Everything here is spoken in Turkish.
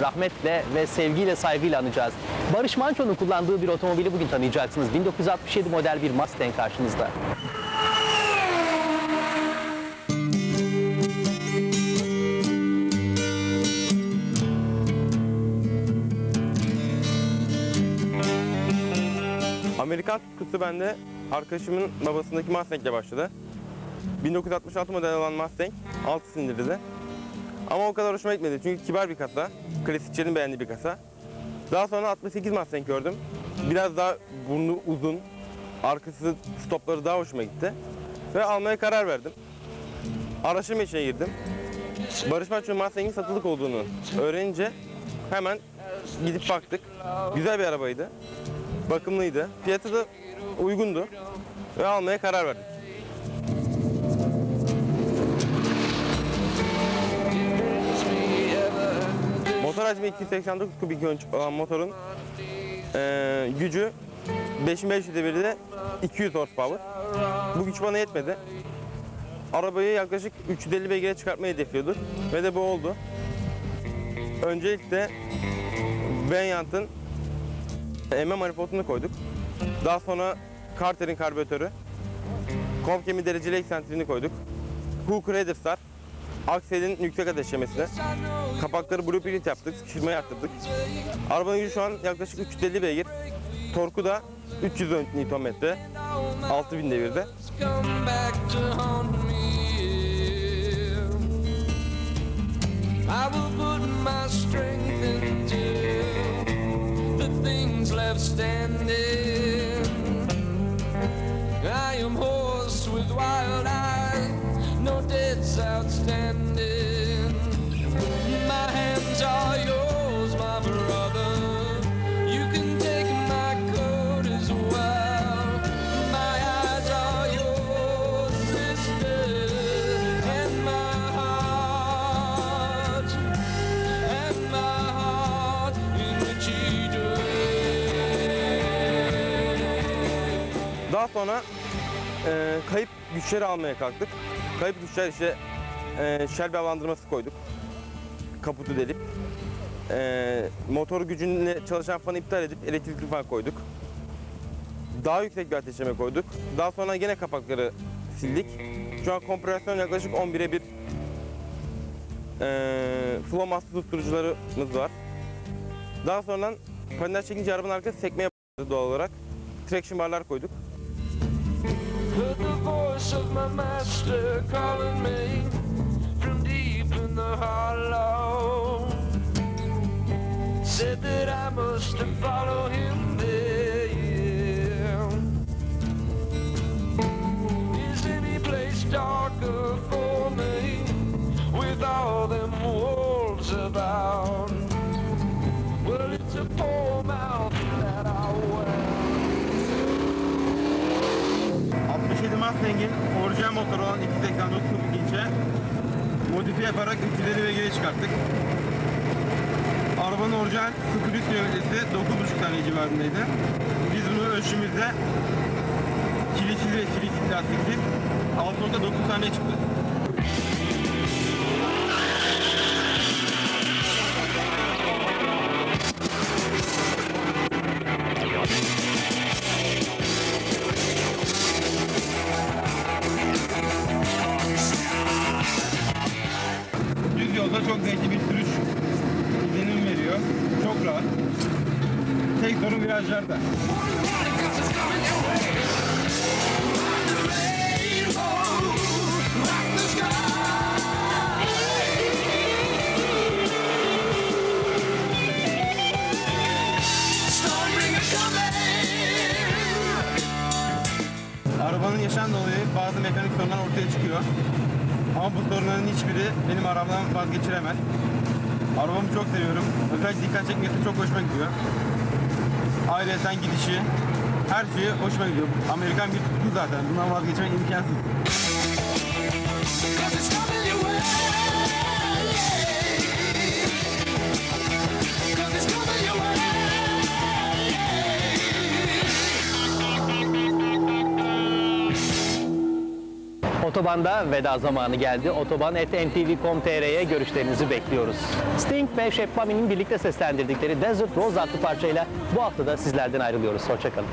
rahmetle ve sevgiyle saygıyla anacağız. Barış Manço'nun kullandığı bir otomobili bugün tanıyacaksınız. 1967 model bir Mustang karşınızda. Amerikan tutkusu bende arkadaşımın babasındaki Mustang'le başladı. 1966 model olan Mustang 6 silindirli. Ama o kadar hoşuma gitmedi çünkü kibar bir kasa. Klasikçilerin beğendiği bir kasa. Daha sonra 68 Mustang gördüm. Biraz daha burnu uzun, arkası stopları daha hoşuma gitti. Ve almaya karar verdim. Araştırma içine girdim. Barış Manço Mustang'in satılık olduğunu öğrenince hemen gidip baktık. Güzel bir arabaydı bakımlıydı. Fiyatı da uygundu ve almaya karar verdik. Motor hacmi 289 kubik olan motorun eee, gücü 5500 devirde 200 horsepower. Bu güç bana yetmedi. Arabayı yaklaşık 350 beygire çıkartmayı hedefliyorduk ve de bu oldu. Öncelikle Valiant'ın emme manifoldunu koyduk. Daha sonra Carter'in karbüratörü, Comcam'in dereceli eksentriğini koyduk. Hooker Header Star, akselin yüksek ateşlemesine, kapakları blueprint yaptık, sıkıştırmayı arttırdık. Arabanın gücü şu an yaklaşık 350 beygir, torku da 300 Nm, 6000 devirde. I. outstanding. My hands are yours, my brother. You can take my coat as well. My eyes are yours, sister, and my heart, and my heart in which he dwells. Daha sonra e, kayıp güçleri almaya kalktık. Kayıp güçler işte e, Shelby havalandırması koyduk. Kaputu delip. E, motor gücünle çalışan fanı iptal edip elektrikli fan koyduk. Daha yüksek bir ateşleme koyduk. Daha sonra yine kapakları sildik. Şu an kompresyon yaklaşık 11'e 1 e, flow master susturucularımız var. Daha sonra panel çekince arabanın arkası sekmeye başladı doğal olarak. Traction barlar koyduk. The voice of my master calling me hollow. Said that I must follow him there. Is any place darker for me with all them wolves about? Well, it's a poor mouth that I wear. 67 Mustang'in orijinal motoru olan 289 kubik inçe modifiye yaparak 350 beygire çıkarttık. Arabanın orijinal 0 kilometresi 9,5 tane civarındaydı. Biz bunu ölçümüzde kilitsiz ve kilitsiz lastiksiz 6.9 tane çıktı. Sorun virajlarda. Arabanın yaşam dolayı bazı mekanik sorunlar ortaya çıkıyor. Ama bu sorunların hiçbiri benim arabamdan vazgeçiremez. Arabamı çok seviyorum. Özellikle dikkat çekmesi çok hoşuma gidiyor. Ayrıca gidişi, her şeyi hoşuma gidiyor. Amerikan bir tutku zaten. Bundan vazgeçmek imkansız. Otobanda veda zamanı geldi. Otoban ntv.com.tr'ye görüşlerinizi bekliyoruz. Sting ve Mami'nin birlikte seslendirdikleri Desert Rose adlı parçayla bu hafta da sizlerden ayrılıyoruz. Hoşçakalın.